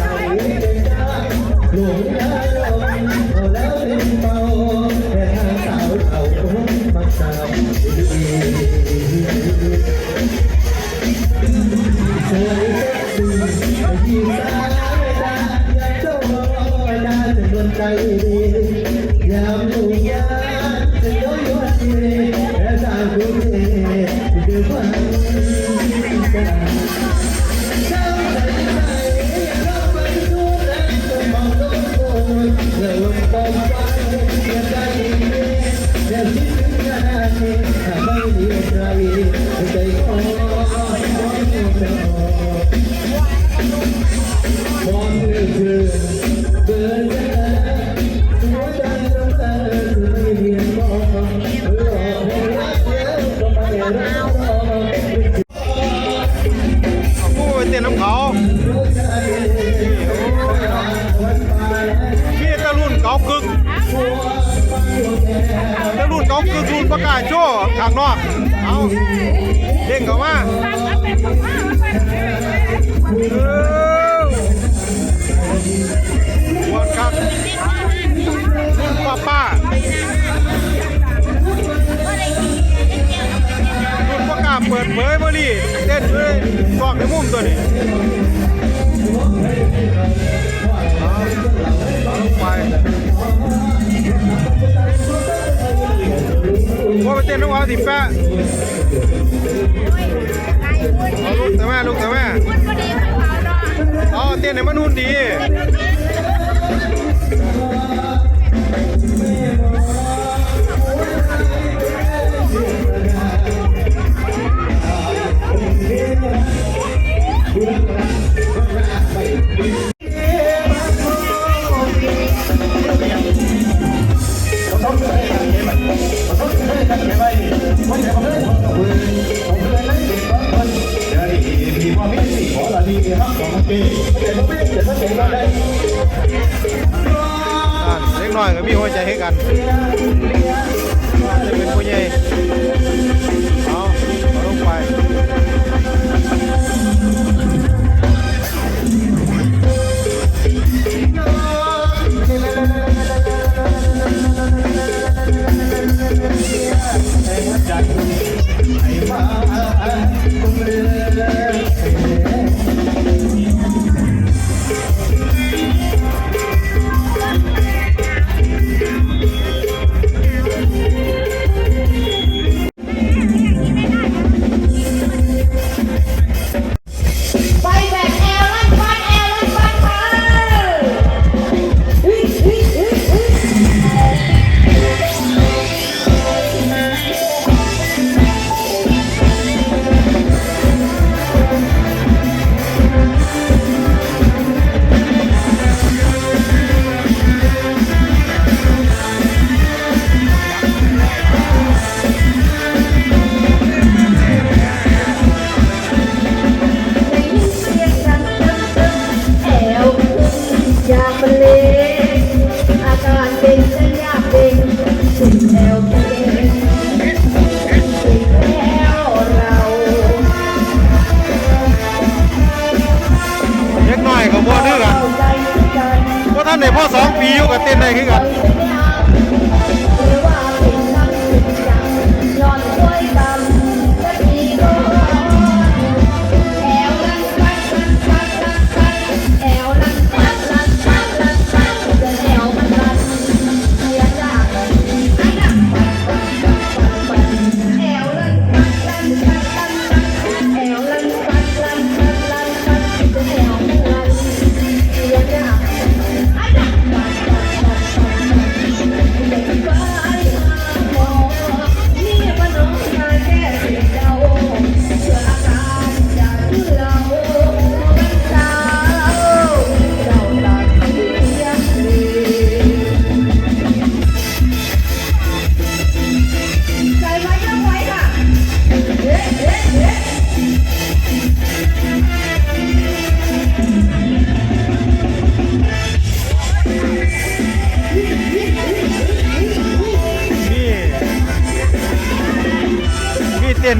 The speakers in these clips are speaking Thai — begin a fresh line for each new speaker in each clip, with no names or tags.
Caliente. Lo único. กึกรุ่นประกาศโจ้ข้างนอก เอาเด้งเข้ามาเออปวดครับรุ่นป้าป้ารุ่นประกาเปิดเผยบริเต้นด้วยกล้องในมุมตัวนี้ ไปเต้นน้องเอาสิแปะเอาลูกแต่แม่ลูกแต่แม่เอาเต้นให้มันหุ่นดี น้อยก็มีหัวใจให้กันจะเป็นผู้ใหญ่ ท่านในพ่อสองปีอยู่กับเต้นได้ขึ้นกัน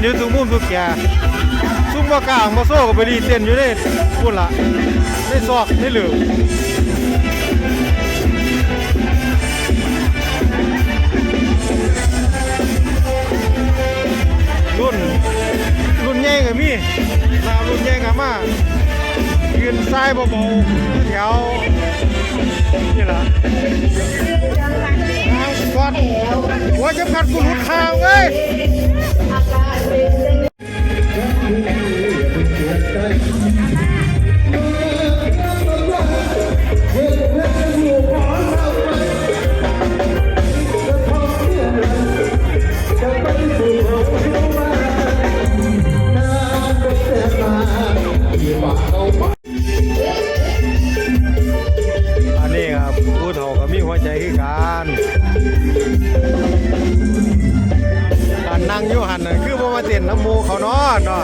อ
ยู่ทุกมุมทุกแก่ซุ่มบ่กลางบ่โซ่ก็ไปรีเต้นอยู่ในพุ่นล่ะในซอกในหลืมรุ่นรุ่นใหญ่ก็มีลาวรุ่นใหญ่ก็มายืนซ้ายเบาๆอยู่แถวนี่ล่ะทางก่อนหัวจะพัดกูหลุดทางเว้ย Thank you. นน่ะคือบ่มาเต้นน้ำมูเขานอนเนาะ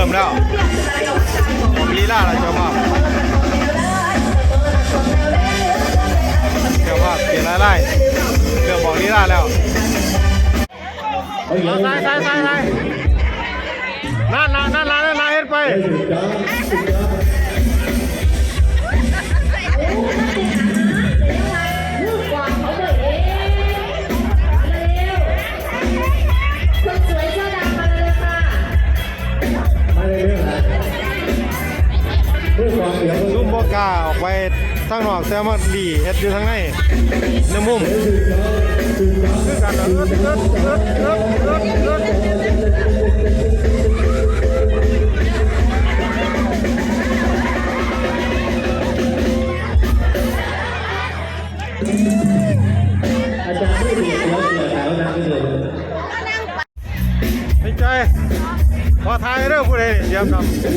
ริ่มแล้วลีลาละเจ้าภาพเจ้าภาพเปลี่ยนไล่ๆเริ่มบอกลีลาแล้วเอาใส่ใส่ใส่ใส่นั่นน่ะนั่นน่ะนั่นน่ะเฮ็ดไป กล้าออกไปทางนอกแต่มาดีเฮ็ดอยู่ทางในในมุมคือกันเอิดเอิดเอิดเอิดเอิดเอิดไม่ใจขอทายเด้องผู้ใดนี่เดียมนำ
ยิ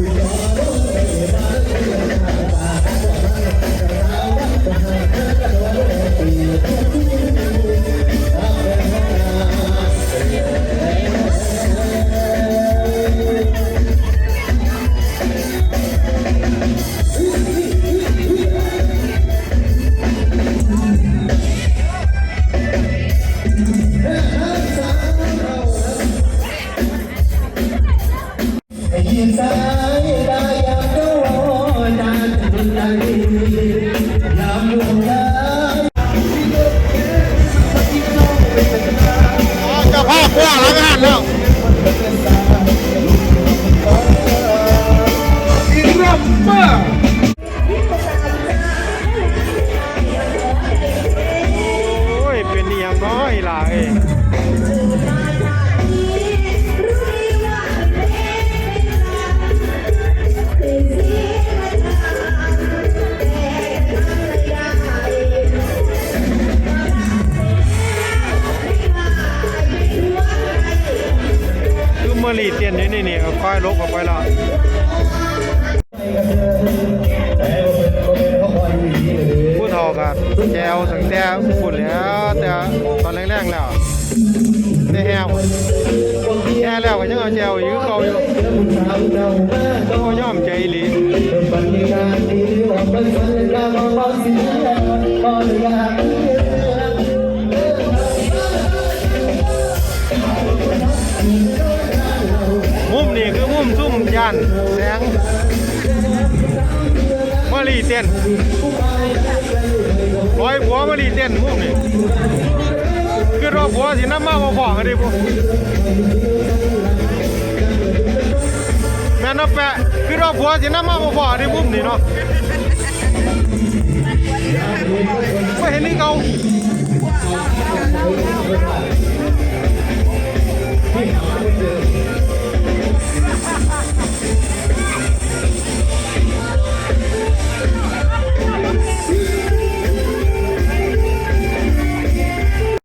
Yeah. เจ้า
ภา ค่อยลบออกไปล้วผู้เฒ่ากันแจวตั้งแต่ฝุ่นแล้วแต่ตอนแรกๆแล้วแต่แห้วแห้แล้วก็ยังเอาแจวอยู่คือเก่าอยู่ก็ย่อมใจหลี
บ
ย่านแสงมารีเต้นร้อยผัวมารีเต้นมุมนี่คือรอผัวสิน้ำมาบ่พอกันดิพวกแม่นบ่แปะคือรอผัวสิน้ำมาบ่พอดิมุมนี่เนาะไม่เห็นนี่เก่า